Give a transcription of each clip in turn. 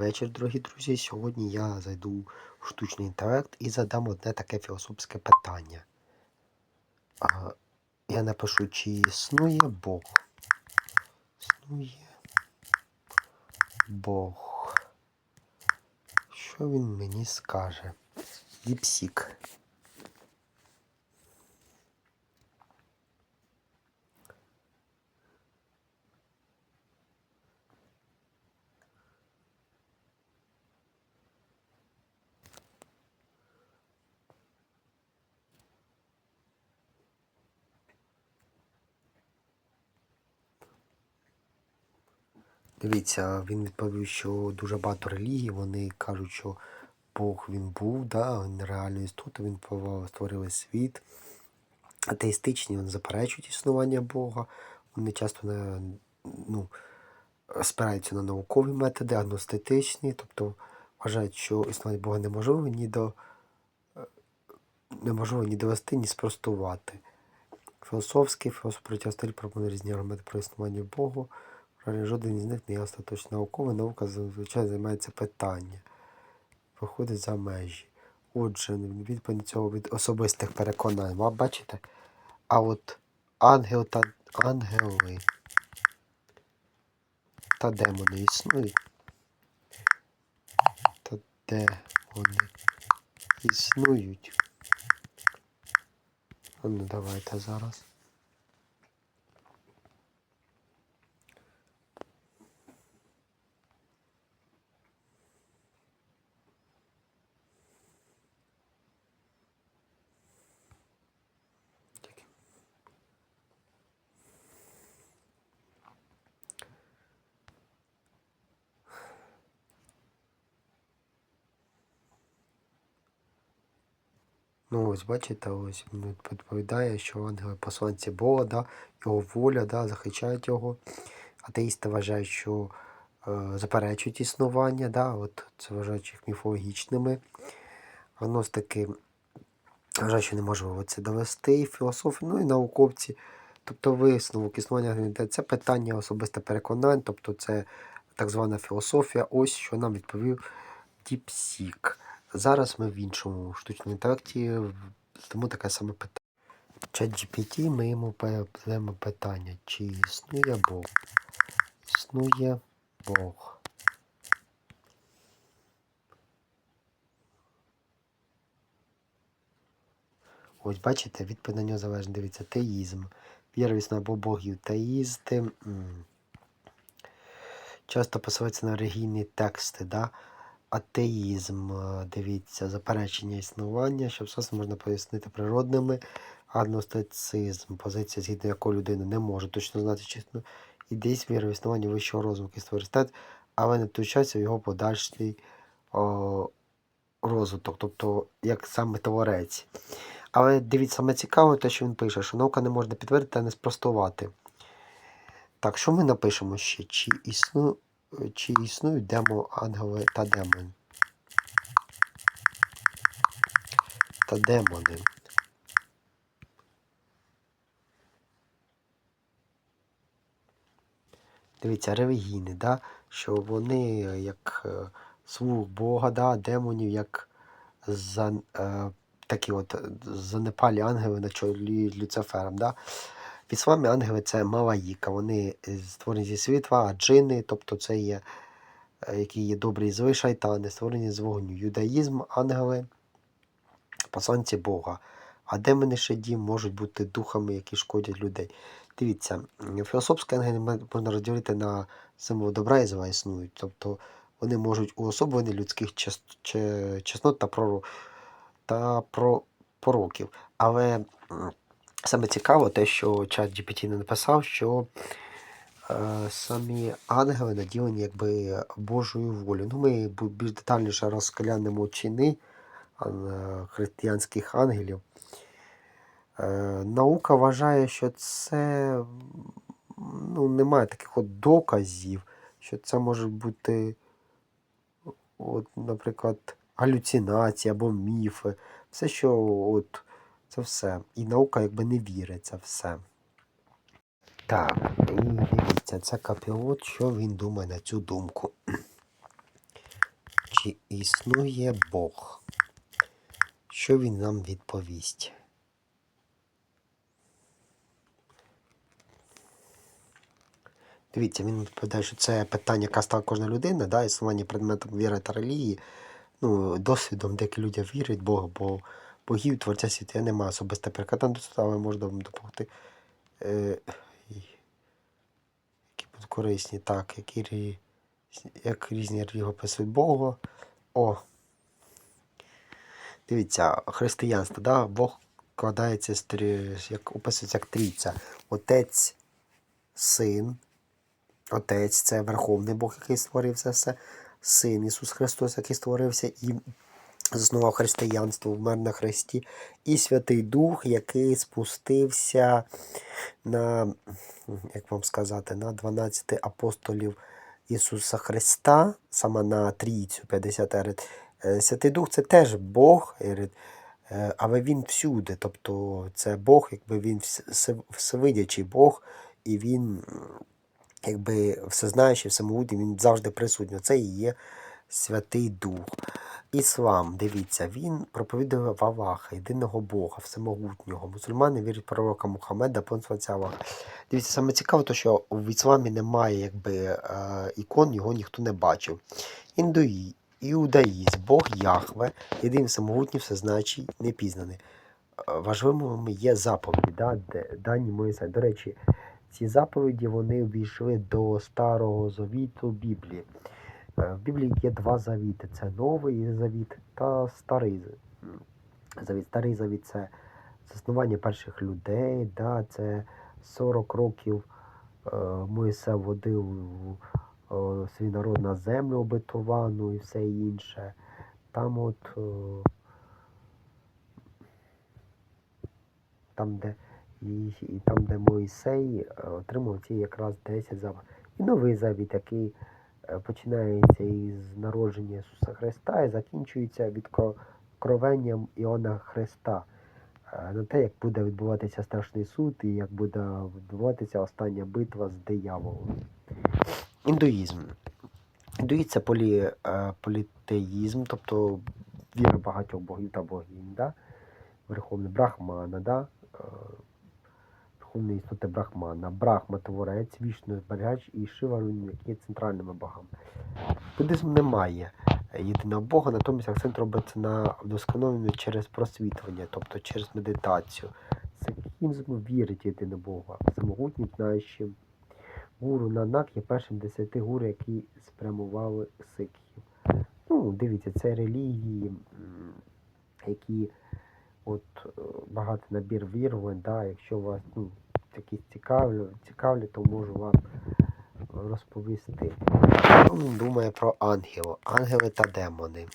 вечір, дорогі друзі. Сьогодні я зайду в штучний інтелект і задам одне таке філософське питання. А, я напишу, чи існує Бог? Існує Бог. Що він мені скаже? Діпсік. Дивіться, він відповів, що дуже багато релігій, вони кажуть, що Бог він був, да, він реальна істота, він створили світ. Атеїстичні вони заперечують існування Бога. Вони часто не, ну, спираються на наукові методи, агностетичні, тобто вважають, що існування Бога неможливо ні до неможливо ні довести, ні спростувати. Філософський, філософ протягстиль пропонує різні аргументи про існування Богу. Правильно, жоден із них не остаточно науковий. Наука зазвичай займається питанням. Виходить за межі. Отже, відповідь цього від особистих переконань. А бачите? А от ангел та ангели та демони існують. Та де вони існують? Ну, давайте зараз. Ну, ось бачите, ось він відповідає, що ангели посланці Бога, да, його воля, да, захищають його. Атеїсти вважають, що е, заперечують існування, да, от це вважають їх міфологічними. Агностики вважають, що неможливо це довести, і філософи, ну і науковці. Тобто висновок існування це питання особисте переконань, тобто це так звана філософія. Ось що нам відповів Діпсік. Зараз ми в іншому штучному інтелекті тому таке саме питання. ChatGPT ми йому задаємо питання, чи існує Бог? Існує Бог. Ось бачите, відповідь на нього залежить. Дивіться, теїзм. Віра в або богів. Теїсти. Часто посилаються на релігійні тексти. Да? Атеїзм, е, дивіться, заперечення існування, що все можна пояснити природними. Агностицизм, позиція, згідно якої людина не може точно знати чесно. Ідеїзм віри в існування вищого розвитку і суверенітет, але не втручається в його подальший о, розвиток, тобто як саме творець. Але дивіться, саме цікаве те, що він пише, що наука не можна підтвердити та не спростувати. Так, що ми напишемо ще? Чи, існу, чи існують демо ангели та демони? Та демони. Дивіться, релігійні, да? що вони е, як е, слуг Бога, да? демонів, як за, е, такі от е, занепалі ангели на чолі Люцифером. Да? В ісламі ангели це малаїка, вони е, створені зі світла, а джини, тобто це є, е, які є добрі і злі шайтани, створені з вогню. Юдаїзм, ангели, посланці Бога. А демони шеді можуть бути духами, які шкодять людей. Дивіться, філософські ангели можна розділити на символ добра і зла існують. Тобто вони можуть уособлені людських чеснот та, прору, та про, пороків. Але саме цікаво те, що чат GPT не написав, що е, самі ангели наділені якби Божою волею. Ну, ми більш детальніше розглянемо чини е, християнських ангелів. Е, наука вважає, що це ну, немає таких от доказів, що це може бути, от, наприклад, галюцинації або міфи. Все, що от, це все. І наука якби не вірить це все. Так, і дивіться, це капілот, що він думає на цю думку. чи існує Бог? Що він нам відповість? Дивіться, він відповідає, що це питання, яке стала кожна людина, да, існування предметом віри та релігії. Ну, досвідом деякі люди вірять в Бога, бо богів, творця світу я немає особисте переконання до цього, але можна вам допомогти. Е, які будуть корисні, так, які як різні релігії описують Бога. О. Дивіться, християнство, да? Бог трі, як описується як трійця. Отець, син. Отець це Верховний Бог, який створив це все. Син Ісус Христос, який створився і заснував християнство, вмер на Христі. І Святий Дух, який спустився на, як вам сказати, на 12 апостолів Ісуса Христа, саме на трійцю 50 ерит. Е, Святий Дух це теж Бог, е, але він всюди. Тобто це Бог, якби він всевидячий Бог, і він якби всезнаючий, всемогутній, він завжди присутній. Це і є Святий Дух. Іслам, дивіться, він проповідує в Аллаха, єдиного Бога, всемогутнього. Мусульмани вірять пророка Мухаммеда, понад Аллах. Дивіться, саме цікаво, то, що в ісламі немає якби, е, ікон, його ніхто не бачив. Індуї, іудаїзм, Бог Яхве, єдиний всемогутній, всезнаючий, непізнаний. Е, Важливими є заповіді, да, дані Моїсея. До речі, ці заповіді вони увійшли до Старого Завіту Біблії. Е, В Біблії є два завіти: це Новий Завіт та Старий Завіт. Старий Завіт це заснування перших людей, да, це 40 років е, Моїсе водив е, свій народ на землю обетовану і все інше. Там от е, там, де і, і там, де Моїсей е, отримав ці якраз 10 заповідей. І новий завіт, який починається із народження Ісуса Христа і закінчується відкровенням Іоанна Христа е, на те, як буде відбуватися страшний суд і як буде відбуватися остання битва з дияволом. Індуїзм. Індуїзм це полі, е, політеїзм, тобто віра багатьох богів та богинь, да? Верховний Брахмана, да? Верховної істоти Брахмана. Брахма творець, вічно зберігач і Шива, які є центральними богами. Буддизм не має єдиного Бога, натомість акцент робиться на вдосконаленні через просвітлення, тобто через медитацію. Сикхізм вірить в єдиного Бога, самогутній знаючи. Гуру Нанак є першим десяти гуру, які спрямували сикхів. Ну, дивіться, це релігії, які от е, багато набір вірувань, да, якщо вас ну, якісь цікавлю, цікавлі, то можу вам розповісти. Що він думає про ангелів, ангели та демони.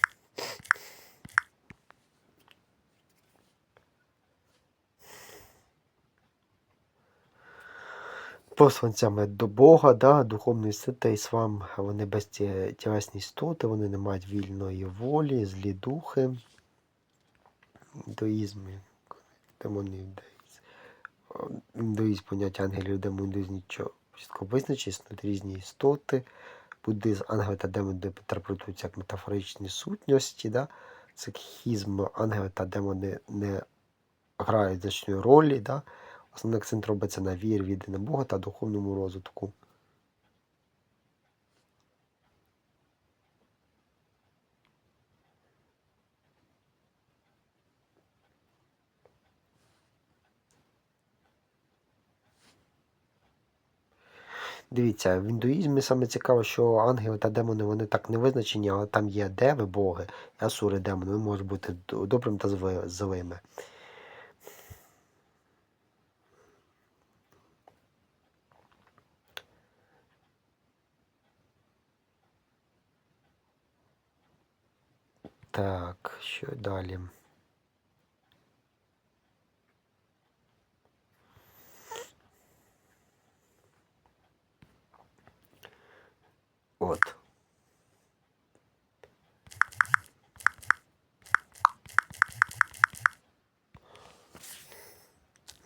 Посланцями до Бога, да, духовної сити, іслам, вони безтілесні істоти, вони не мають вільної волі, злі духи. Індуїзм, демони індуїзм. Індуїзм, поняття ангелів, демонів, індуїзм нічого чітко визначить, існують різні істоти. Буддизм, ангели та демони інтерпретуються як метафоричні сутності. Да? Сикхізм, ангели та демони не грають значної ролі. Да? Основний акцент робиться на вірі в єдине Бога та духовному розвитку. Дивіться, в індуїзмі саме цікаво, що ангели та демони вони так не визначені, але там є деви, боги, асури демони, вони можуть бути д- добрими та злими. Так, що далі?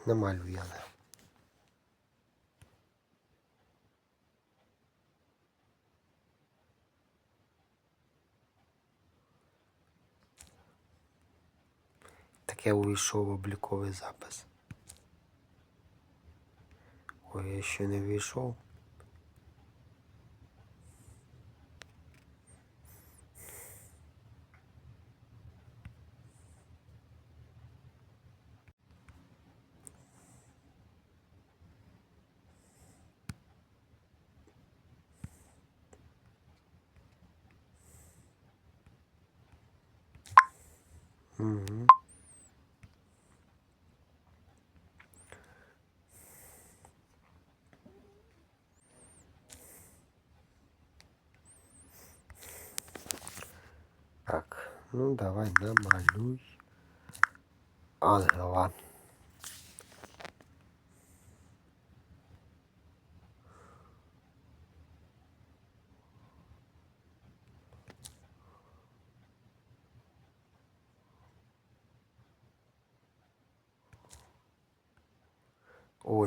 нема льв'яна. Таке увійшов в обліковий запис. Ой, я ще не війшов. Угу. Так, ну давай намалюй ангела.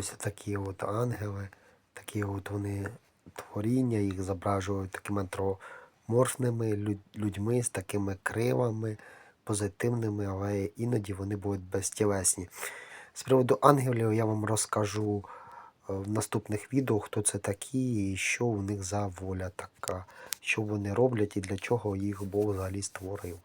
Ось такі от ангели, такі от вони творіння, їх зображують такими антроморфними людьми з такими кривами, позитивними, але іноді вони будуть безтілесні. З приводу ангелів я вам розкажу е, в наступних відео, хто це такі і що у них за воля така, що вони роблять і для чого їх Бог взагалі створив.